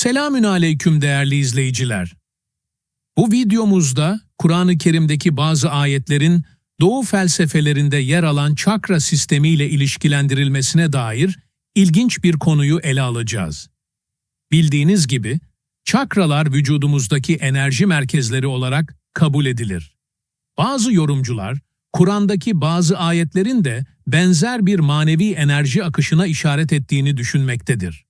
Selamün aleyküm değerli izleyiciler. Bu videomuzda Kur'an-ı Kerim'deki bazı ayetlerin Doğu felsefelerinde yer alan çakra sistemiyle ilişkilendirilmesine dair ilginç bir konuyu ele alacağız. Bildiğiniz gibi çakralar vücudumuzdaki enerji merkezleri olarak kabul edilir. Bazı yorumcular Kur'an'daki bazı ayetlerin de benzer bir manevi enerji akışına işaret ettiğini düşünmektedir.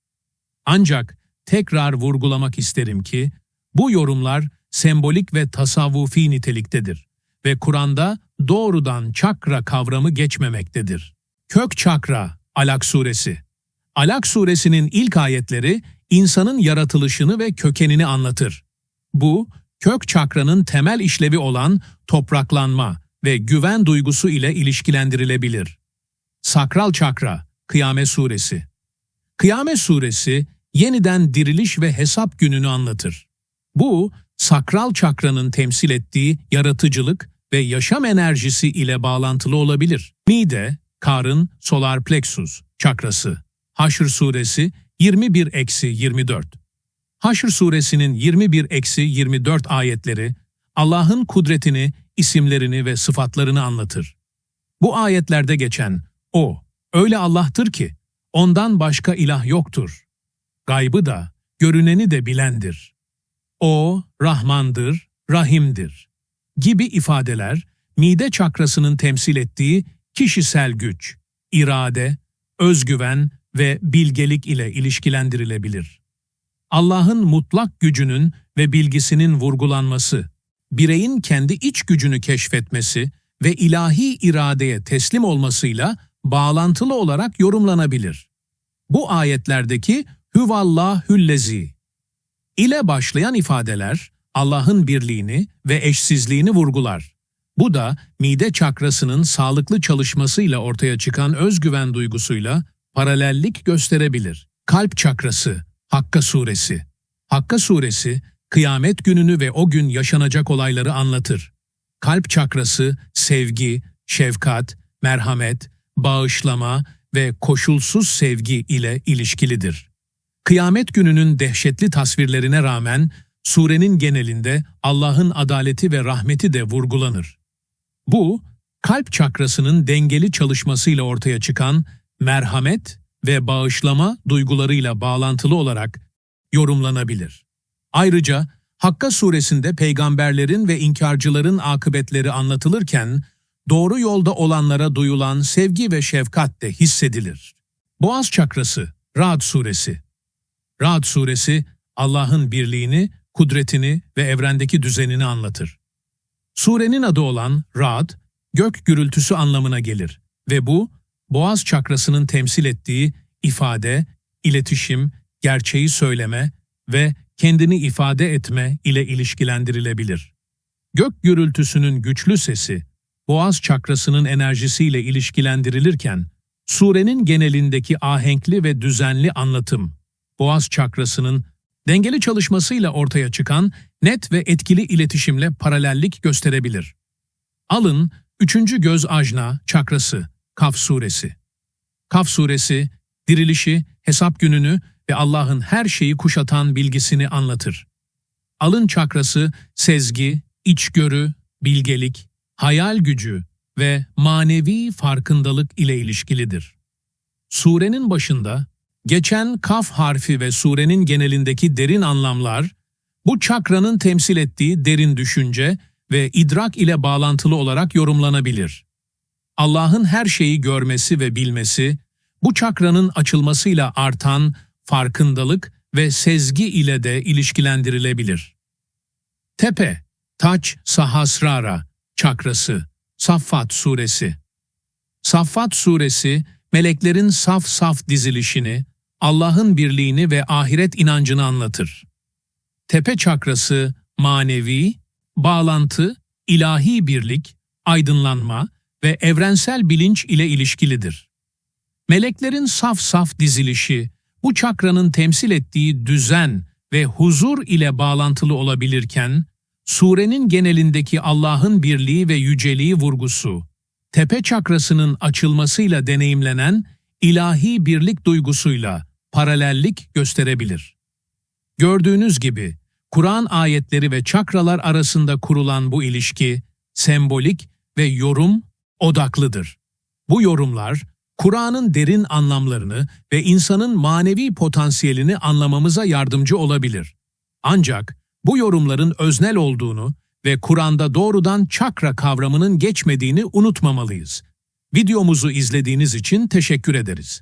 Ancak tekrar vurgulamak isterim ki bu yorumlar sembolik ve tasavvufi niteliktedir ve Kur'an'da doğrudan çakra kavramı geçmemektedir. Kök çakra, Alak suresi. Alak suresinin ilk ayetleri insanın yaratılışını ve kökenini anlatır. Bu, kök çakranın temel işlevi olan topraklanma ve güven duygusu ile ilişkilendirilebilir. Sakral çakra, Kıyamet suresi. Kıyamet suresi, yeniden diriliş ve hesap gününü anlatır. Bu, sakral çakranın temsil ettiği yaratıcılık ve yaşam enerjisi ile bağlantılı olabilir. Mide, karın, solar plexus çakrası. Haşr suresi 21-24. Haşr suresinin 21-24 ayetleri Allah'ın kudretini, isimlerini ve sıfatlarını anlatır. Bu ayetlerde geçen O, öyle Allah'tır ki, ondan başka ilah yoktur. Gaybı da, görüneni de bilendir. O, Rahmandır, Rahim'dir gibi ifadeler, mide çakrasının temsil ettiği kişisel güç, irade, özgüven ve bilgelik ile ilişkilendirilebilir. Allah'ın mutlak gücünün ve bilgisinin vurgulanması, bireyin kendi iç gücünü keşfetmesi ve ilahi iradeye teslim olmasıyla bağlantılı olarak yorumlanabilir. Bu ayetlerdeki hüvallahüllezi ile başlayan ifadeler Allah'ın birliğini ve eşsizliğini vurgular. Bu da mide çakrasının sağlıklı çalışmasıyla ortaya çıkan özgüven duygusuyla paralellik gösterebilir. Kalp çakrası, Hakka suresi. Hakka suresi, kıyamet gününü ve o gün yaşanacak olayları anlatır. Kalp çakrası, sevgi, şefkat, merhamet, bağışlama ve koşulsuz sevgi ile ilişkilidir. Kıyamet gününün dehşetli tasvirlerine rağmen surenin genelinde Allah'ın adaleti ve rahmeti de vurgulanır. Bu, kalp çakrasının dengeli çalışmasıyla ortaya çıkan merhamet ve bağışlama duygularıyla bağlantılı olarak yorumlanabilir. Ayrıca Hakka suresinde peygamberlerin ve inkarcıların akıbetleri anlatılırken doğru yolda olanlara duyulan sevgi ve şefkat de hissedilir. Boğaz çakrası, Ra'd suresi. Ra'd suresi Allah'ın birliğini, kudretini ve evrendeki düzenini anlatır. Surenin adı olan Ra'd, gök gürültüsü anlamına gelir ve bu, boğaz çakrasının temsil ettiği ifade, iletişim, gerçeği söyleme ve kendini ifade etme ile ilişkilendirilebilir. Gök gürültüsünün güçlü sesi, boğaz çakrasının enerjisiyle ilişkilendirilirken, surenin genelindeki ahenkli ve düzenli anlatım, boğaz çakrasının dengeli çalışmasıyla ortaya çıkan net ve etkili iletişimle paralellik gösterebilir. Alın, üçüncü göz ajna çakrası, Kaf suresi. Kaf suresi, dirilişi, hesap gününü ve Allah'ın her şeyi kuşatan bilgisini anlatır. Alın çakrası, sezgi, içgörü, bilgelik, hayal gücü ve manevi farkındalık ile ilişkilidir. Surenin başında geçen kaf harfi ve surenin genelindeki derin anlamlar, bu çakranın temsil ettiği derin düşünce ve idrak ile bağlantılı olarak yorumlanabilir. Allah'ın her şeyi görmesi ve bilmesi, bu çakranın açılmasıyla artan farkındalık ve sezgi ile de ilişkilendirilebilir. Tepe, Taç Sahasrara çakrası, Saffat suresi. Saffat suresi, meleklerin saf saf dizilişini, Allah'ın birliğini ve ahiret inancını anlatır. Tepe çakrası, manevi, bağlantı, ilahi birlik, aydınlanma ve evrensel bilinç ile ilişkilidir. Meleklerin saf saf dizilişi, bu çakranın temsil ettiği düzen ve huzur ile bağlantılı olabilirken, surenin genelindeki Allah'ın birliği ve yüceliği vurgusu, tepe çakrasının açılmasıyla deneyimlenen ilahi birlik duygusuyla paralellik gösterebilir. Gördüğünüz gibi, Kur'an ayetleri ve çakralar arasında kurulan bu ilişki, sembolik ve yorum odaklıdır. Bu yorumlar, Kur'an'ın derin anlamlarını ve insanın manevi potansiyelini anlamamıza yardımcı olabilir. Ancak bu yorumların öznel olduğunu ve Kur'an'da doğrudan çakra kavramının geçmediğini unutmamalıyız. Videomuzu izlediğiniz için teşekkür ederiz.